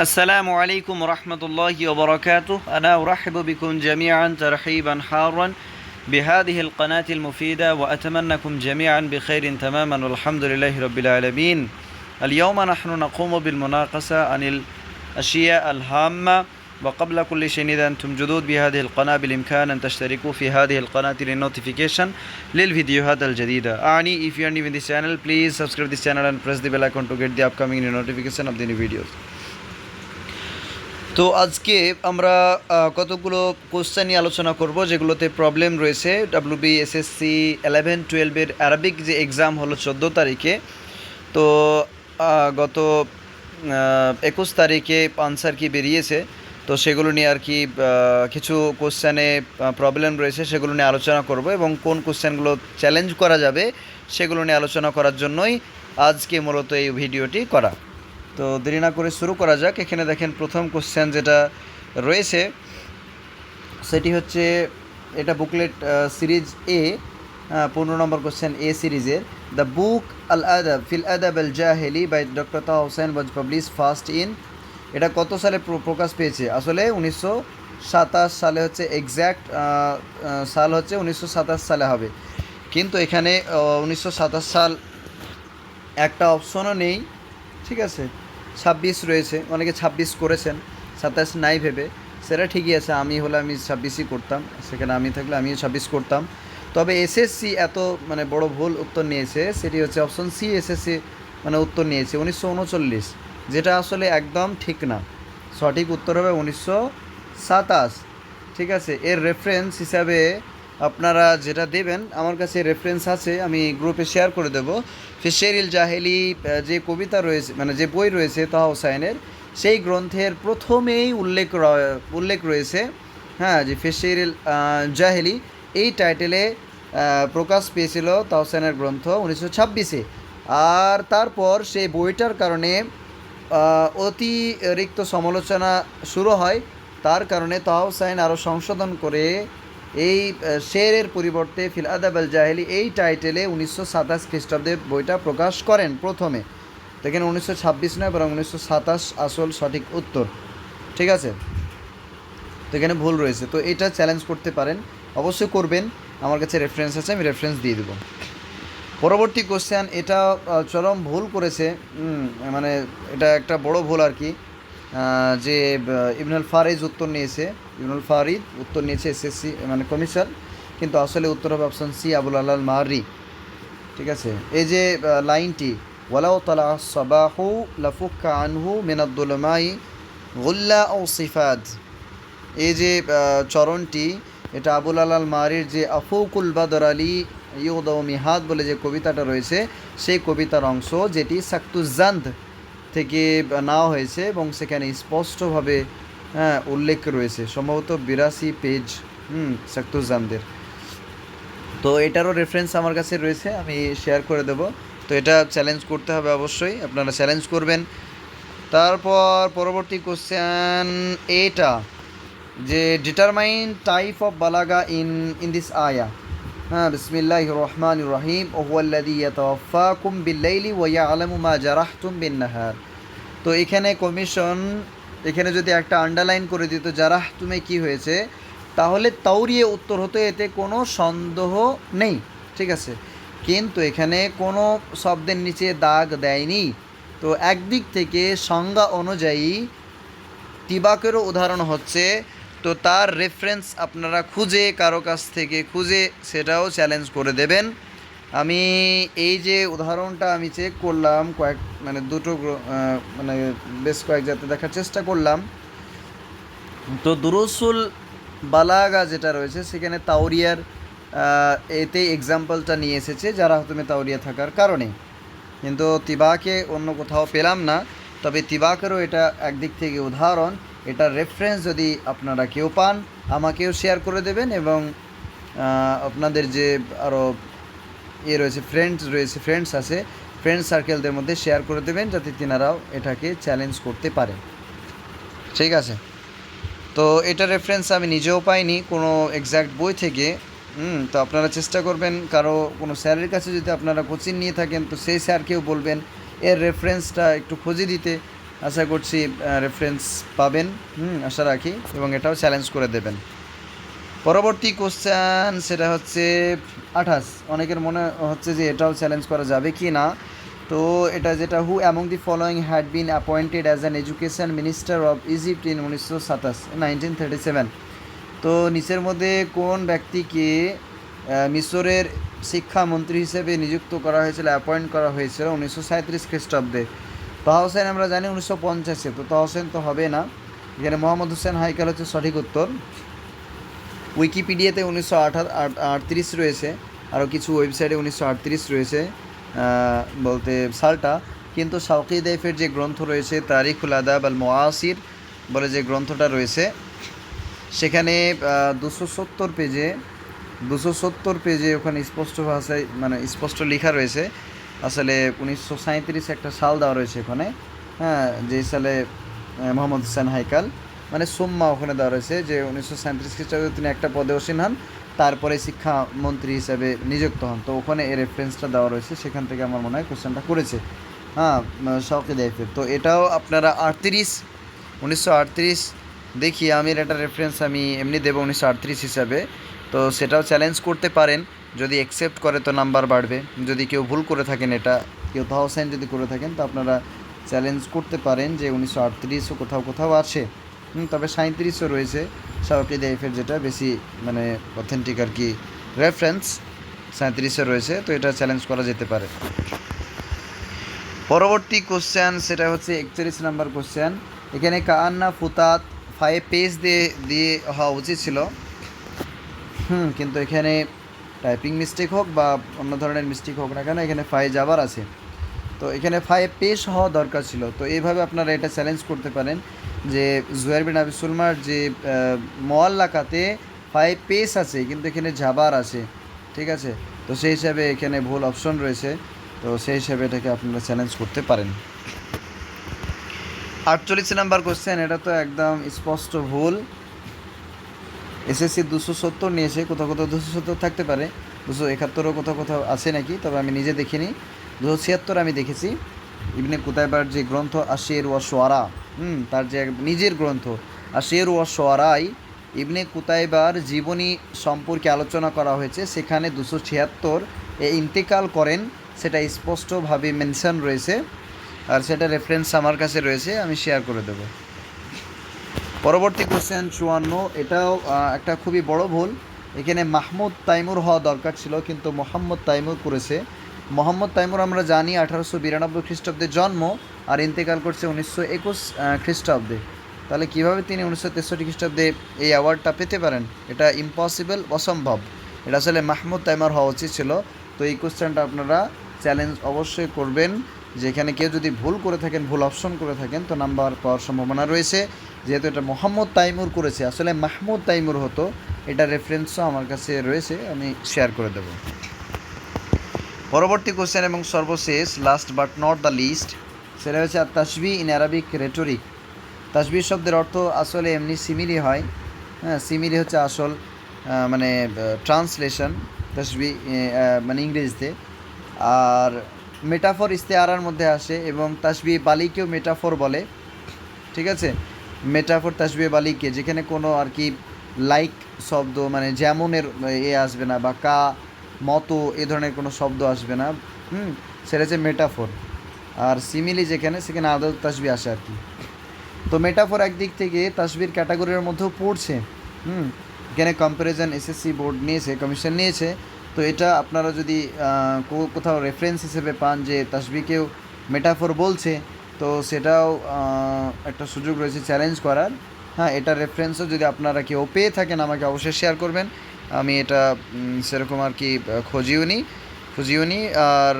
السلام عليكم ورحمة الله وبركاته. أنا أرحب بكم جميعا ترحيبا حارا بهذه القناة المفيدة وأتمنىكم جميعا بخير تماما والحمد لله رب العالمين. اليوم نحن نقوم بالمناقشة عن الأشياء الهامة وقبل كل شيء إذا أنتم جدود بهذه القناة بالإمكان أن تشتركوا في هذه القناة للنوتيفيكيشن للفيديوهات الجديدة. أعني if you are new in this channel please subscribe this channel and press the bell icon to get the upcoming notification of the new videos. তো আজকে আমরা কতগুলো question নিয়ে আলোচনা করব, যেগুলোতে problem রয়েছে। ডাব্লিউবি এসএসসি ইলেভেন টুয়েলভের অ্যারাবিক যে এক্সাম হলো চোদ্দ তারিখে। তো গত একুশ তারিখে আনসার কি বেরিয়েছে? তো সেগুলো নিয়ে আর কি কিছু কোশ্চেনে প্রবলেম রয়েছে, সেগুলো নিয়ে আলোচনা করব এবং কোন কোশ্চেনগুলো চ্যালেঞ্জ করা যাবে, সেগুলো নিয়ে আলোচনা করার জন্যই আজকে মূলত এই ভিডিওটি করা। তো দেরি না করে শুরু করা যাক। এখানে দেখেন প্রথম কোশ্চেন যেটা রয়েছে, সেটি হচ্ছে এটা বুকলেট সিরিজ এ পনেরো নম্বর কোশ্চেন এ সিরিজের দ্য বুক আল আদাব ফিল আদাব আল জাহেলি by doctor Taha Hussein was published first in এটা কত সালে প্র- প্রকাশ পেয়েছে? আসলে উনিশশো সাতাশ সালে হচ্ছে এক্স্যাক্ট সাল হচ্ছে উনিশশো সাতাশ সালে হবে। কিন্তু এখানে উনিশশো সাতাশ সাল একটা অপশনও নেই। ঠিক আছে, ছাব্বিশ রয়েছে, অনেকে ছাব্বিশ করেছেন, সাতাশ নাই ভেবে। সেটা ঠিকই আছে, আমি হলে আমি ছাব্বিশই করতাম, সেখানে আমি থাকলে আমিও ছাব্বিশ করতাম। তবে এসএসসি এত মানে বড় ভুল উত্তর নিয়েছে, সেটি হচ্ছে অপশন সি এসএসসি মানে উত্তর নিয়েছে, উনিশশো উনচল্লিশ, যেটা আসলে একদম ঠিক না। সঠিক উত্তর হবে উনিশশো সাতাশ। ঠিক আছে, এর রেফারেন্স হিসাবে আপনারা যেটা দেবেন, আমার কাছে রেফারেন্স আছে, আমি গ্রুপে শেয়ার করে দেবো। ফিশেরিল জাহেলি যে কবিতা রয়েছে মানে যে বই রয়েছে তাহা হোসাইনের, সেই গ্রন্থের প্রথমেই উল্লেখ উল্লেখ রয়েছে হ্যাঁ যে ফিশেরিল জাহেলি, এই টাইটেলে প্রকাশ পেয়েছিল তাহা হোসেনের গ্রন্থ উনিশশো ছাব্বিশে। আর তারপর সেই বইটার কারণে অতিরিক্ত সমালোচনা শুরু হয়, তার কারণে তাও সাইন আরও সংশোধন করে এই শেরের পরিবর্তে ফিল আদাব আল জাহেলি এই টাইটেলে উনিশশো সাতাশ খ্রিস্টাব্দে বইটা প্রকাশ করেন প্রথমে। দেখেন উনিশশো ছাব্বিশ নয়, বরং উনিশশো সাতাশ আসল সঠিক উত্তর। ঠিক আছে? তো এখানে ভুল রয়েছে। তো এটা চ্যালেঞ্জ করতে পারেন। অবশ্যই করবেন। আমার কাছে রেফারেন্স আছে, আমি রেফারেন্স দিয়ে দেবো। পরবর্তী কোশ্চেন এটা চরম ভুল করেছে। মানে এটা একটা বড় ভুল আর কি। যে ইবনুল ফারিজ উত্তর নিয়েছে। ইবনুল ফারিদ, উত্তর নিয়েছে এসএসসি মানে কমিশন, কিন্তু আসলে উত্তর হবে অপশন সি, আবুল আল্লাহ মারি ঠিক আছে? এই যে লাইনটি, ওয়ালাউ তালা সবাহু লাফুক্কা আনহু মিনাদ্দুলমাই গুল্লা ও সিফাদ এই যে চরণটি, এটা আবুল আলাল মারির যে আফৌকুল বাদর আলী ইউদ ও মিহাদ বলে যে কবিতাটা রয়েছে, সেই কবিতার অংশ যেটি সাক্তুজান্দ থেকে নেওয়া হয়েছে এবং সেখানে স্পষ্টভাবে হ্যাঁ উল্লেখ রয়েছে। সম্ভবত বিরাশি পেজ, হুম সাক্তুজান্দের তো এটারও রেফারেন্স আমার কাছে রয়েছে, আমি শেয়ার করে দেব। তো এটা চ্যালেঞ্জ করতে হবে অবশ্যই, আপনারা চ্যালেঞ্জ করবেন। তারপর পরবর্তী কোশ্চেন এটা, যে ডিটারমাইন টাইপ অফ বালাগা ইন ইন দিস আয়া হ্যাঁ বিসমিল্লাহ রহমান রহিম ওহুয়াল্লাদি বিল্লাইলি ওয়া ইয়ালামু মা জারাহতুম বিন নাহার। তো এখানে কমিশন এখানে যদি একটা আন্ডারলাইন করে দিত যারা তুমি কি হয়েছে? তাহলে তাউরিয়ে উত্তর হতো, এতে কোনো সন্দেহ নেই। ঠিক আছে? কিন্তু এখানে কোনো শব্দের নিচে দাগ দেয়নি। তো একদিক থেকে সংজ্ঞা অনুযায়ী তিবাকেরও উদাহরণ হচ্ছে, তো তার রেফারেন্স আপনারা খুঁজে, কারও কাছ থেকে খুঁজে সেটাও চ্যালেঞ্জ করে দেবেন। আমি এই যে উদাহরণটা আমি চেক করলাম কয়েক মানে দুটো মানে বেশ কয়েক জাতে দেখার চেষ্টা করলাম। তো দুরুসুল বালাগা যেটা রয়েছে, সেখানে তাওরিয়ার এতে এক্সাম্পলটা নিয়ে এসেছে যারা হতমে তাওরিয়া থাকার কারণে। কিন্তু তিবাকে অন্য কোথাও পেলাম না, তবে তিবাকেরও এটা একদিক থেকে উদাহরণ। এটার রেফারেন্স যদি আপনারা কেউ পান, আমাকেও শেয়ার করে দেবেন এবং আপনাদের যে আরও ইয়ে রয়েছে ফ্রেন্ডস রয়েছে ফ্রেন্ডস আছে। ফ্রেন্ড সার্কেলদের মধ্যে শেয়ার করে দেবেন যাতে তিনারাও এটাকে চ্যালেঞ্জ করতে পারে। ঠিক আছে? তো এটা রেফারেন্স আমি নিজেও পাইনি, কোনো এক্স্যাক্ট বই থেকে। হুম, তো আপনারা চেষ্টা করবেন, কারও কোনো স্যারের কাছে যদি আপনারা কোচিং নিয়ে থাকেন, তো সেই স্যারকেও বলবেন, এর রেফারেন্সটা একটু খুঁজে দিতে। আশা করছি রেফারেন্স পাবেন। হুম, আশা রাখি, এবং এটাও চ্যালেঞ্জ করে দেবেন। পরবর্তী কোশ্চেন সেটা হচ্ছে, আঠাশ। অনেকের মনে হচ্ছে যে এটাও চ্যালেঞ্জ করা যাবে কি না? তো এটা যেটা who among the following had been appointed as an education minister of Egypt in উনিশশো সাতাশ নাইনটিন থার্টি সেভেন তো নিচের মধ্যে কোন ব্যক্তিকে মিশরের শিক্ষামন্ত্রী হিসেবে নিযুক্ত করা হয়েছিল অ্যাপয়েন্ট করা হয়েছিল উনিশশো সাঁত্রিশ খ্রিস্টাব্দে? তাহা হোসেন আমরা জানি উনিশশো পঞ্চাশে, তো তাহা হোসেন তো হবে না। এখানে মোহাম্মদ হোসেন হাইকাল হচ্ছে সঠিক উত্তর। উইকিপিডিয়াতে উনিশশো আটত্রিশ রয়েছে, আরও কিছু ওয়েবসাইটে উনিশশো আটত্রিশ রয়েছে বলতে সালটা। কিন্তু শাউকি দাইফের যে গ্রন্থ রয়েছে, তারিখুল আদাব আল মোয়াসির বলে যে গ্রন্থটা রয়েছে, সেখানে দুশো সত্তর পেজে, দুশো সত্তর পেজে ওখানে স্পষ্ট ভাষায় মানে স্পষ্ট লেখা রয়েছে। আসলে উনিশশো সাঁত্রিশ একটা সাল দেওয়া রয়েছে ওখানে। হ্যাঁ যে সালে মোহাম্মদ হোসেন হাইকাল মানে সোম্মা ওখানে দেওয়া রয়েছে যে উনিশশো সাঁত্রিশ খ্রিস্টাব্দে তিনি একটা পদে অসীন হন, তারপরে শিক্ষামন্ত্রী হিসেবে নিযুক্ত হন। তো ওখানে এই রেফারেন্সটা দেওয়া রয়েছে, সেখান থেকে আমার মনে হয় কোশ্চেনটা করেছে। হ্যাঁ শওকে দাইফের তো এটাও আপনারা আটত্রিশ, উনিশশো আটত্রিশ, দেখি আমির একটা রেফারেন্স আমি এমনি দেবো উনিশশো আটত্রিশ হিসাবে। তো সেটাও চ্যালেঞ্জ করতে পারেন, যদি অ্যাকসেপ্ট করে তো নাম্বার বাড়বে। যদি কেউ ভুল করে থাকেন এটা, কেউ তাহসাইন যদি করে থাকেন, তো আপনারা চ্যালেঞ্জ করতে পারেন যে উনিশশো আটত্রিশও কোথাও কোথাও আছে। তবে সাঁত্রিশও রয়েছে। শাহকি দাইফের যেটা বেশি মানে অথেন্টিক আর কি রেফারেন্স সাঁত্রিশে রয়েছে, তো এটা চ্যালেঞ্জ করা যেতে পারে। পরবর্তী কোশ্চেন সেটা হচ্ছে একচল্লিশ নাম্বার কোশ্চেন এখানে কান্না, ফুতাত ফাইভ পেজ দিয়ে দিয়ে হওয়া উচিত ছিল। হুম, কিন্তু এখানে টাইপিং মিস্টেক হোক বা অন্য ধরনের মিস্টেক হোক না কেন, এখানে ফাই যাবার আছে। তো এখানে ফাইভ পেশ হওয়া দরকার ছিল। তো এইভাবে আপনারা এটা চ্যালেঞ্জ করতে পারেন। যে জুয়ার বিন আবি সুলমার যে মোয়াল্লাকাতে ফাইভ পেস আছে, কিন্তু এখানে জাবার আছে, ঠিক আছে? তো সেই হিসাবে এখানে ভুল অপশন রয়েছে, তো সেই হিসাবে এটাকে আপনারা চ্যালেঞ্জ করতে পারেন। আটচল্লিশ নাম্বার কোশ্চেন এটা তো একদম স্পষ্ট ভুল। এসএসসি দুশো সত্তর নিয়েছে, কোথাও কোথাও দুশো সত্তর থাকতে পারে, দুশো একাত্তরও কোথাও কোথাও আছে নাকি? তবে আমি নিজে দেখিনি। দুশো ছিয়াত্তর আমি দেখেছি। ইবনে কুতাইবার যে গ্রন্থ, আশের ওয়া সোয়ারা হুম, তার যে নিজের গ্রন্থ, আশের ওয়া সোয়ারাই ইবনে কুতাইবার জীবনী সম্পর্কে আলোচনা করা হয়েছে, সেখানে দুশো ছিয়াত্তর এ ইন্তেকাল করেন, সেটা স্পষ্টভাবে মেনশন রয়েছে, আর সেটা রেফারেন্স আমার কাছে রয়েছে, আমি শেয়ার করে দেবো। পরবর্তী কোশ্চেন চুয়ান্ন, এটাও একটা খুবই বড় ভুল, এখানে মাহমুদ তাইমুর হওয়া দরকার ছিল, কিন্তু মোহাম্মদ তাইমুর করেছে। মোহাম্মদ তাইমুর আমরা জানি আঠারোশো বিরানব্বই খ্রিস্টাব্দে জন্ম আর ইন্তেকাল করছে উনিশশো একুশ খ্রিস্টাব্দে। তাহলে কীভাবে তিনি উনিশশো তেষট্টি খ্রিস্টাব্দে এই অ্যাওয়ার্ডটা পেতে পারেন? এটা ইম্পসিবল অসম্ভব। এটা আসলে মাহমুদ তাইমার হওয়া উচিত ছিল। তো এই কোশ্চেনটা আপনারা চ্যালেঞ্জ অবশ্যই করবেন। যেখানে কেউ যদি ভুল করে থাকেন, ভুল অপশন করে থাকেন, তো নাম্বার পাওয়ার সম্ভাবনা রয়েছে। যেহেতু এটা মোহাম্মদ তাইমুর করেছে, আসলে মাহমুদ তাইমুর হতো। এটা রেফারেন্সও আমার কাছে রয়েছে, আমি শেয়ার করে দেব। পরবর্তী কোশ্চেন এবং সর্বশেষ last but not the least সেটা হচ্ছে তাসবি ইন অ্যারাবিক রেটরিক তাসবির শব্দের অর্থ আসলে এমনি সিমিলি হয়। হ্যাঁ সিমিলি হচ্ছে আসল মানে ট্রান্সলেশন তাসবি মানে ইংরেজিতে। আর মেটাফর ইস্তেআরার মধ্যে আসে এবং তাসবি বালিকেও মেটাফর বলে। ঠিক আছে? মেটাফর তাসবি বালিকে, যেখানে কোনো আর কি লাইক শব্দ মানে যেমনের এ আসবে না বা কা মতো এ ধরনের কোনো শব্দ আসবে না। হুম, সেটা হচ্ছে মেটাফর আর সিমিলি যেখানে, সেখানে আদৌ তাসবি আসে আর কি। তো মেটাফোর একদিক থেকে তাসবির ক্যাটাগরির মধ্যেও পড়ছে। হুম, এখানে কম্প্যারিজন এসএসসি বোর্ড নিয়েছে কমিশন নিয়েছে। তো এটা আপনারা যদি কোথাও রেফারেন্স হিসেবে পান যে তাসবিকেও মেটাফোর বলছে, তো সেটাও একটা সুযোগ রয়েছে চ্যালেঞ্জ করার। হ্যাঁ এটা রেফারেন্সও যদি আপনারা কেউ পেয়ে থাকেন, আমাকে অবশ্যই শেয়ার করবেন। আমি এটা সেরকম আর কি খুঁজিও নি খুঁজিও নি, আর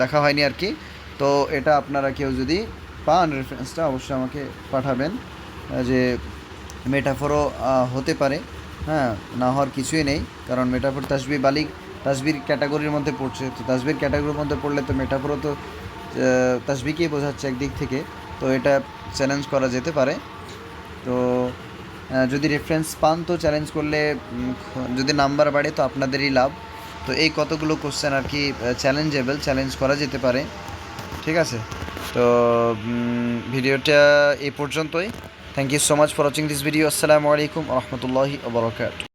দেখা হয়নি আর কি। তো এটা আপনারা কেউ যদি পান রেফারেন্সটা অবশ্যই আমাকে পাঠাবেন যে মেটাফোরও হতে পারে। হ্যাঁ না হওয়ার কিছুই নেই, কারণ মেটাফোর তাসবি বালিক তাসবির ক্যাটাগরির মধ্যে পড়ছে। তো তাসবির ক্যাটাগরির মধ্যে পড়লে তো মেটাফোরও তো তাসবিকেই বোঝাচ্ছে একদিক থেকে। তো এটা চ্যালেঞ্জ করা যেতে পারে। যদি রেফারেন্স পান তো চ্যালেঞ্জ করলে যদি নাম্বার বাড়ে তো আপনাদেরই লাভ। তো এই কতগুলো কোশ্চেন আর কি চ্যালেঞ্জেবল চ্যালেঞ্জ করা যেতে পারে। ঠিক আছে? তো ভিডিওটা এই পর্যন্তই। Thank you so much for watching this video আসসালামু আলাইকুম রহমতুল্লাহি ওবরাকাত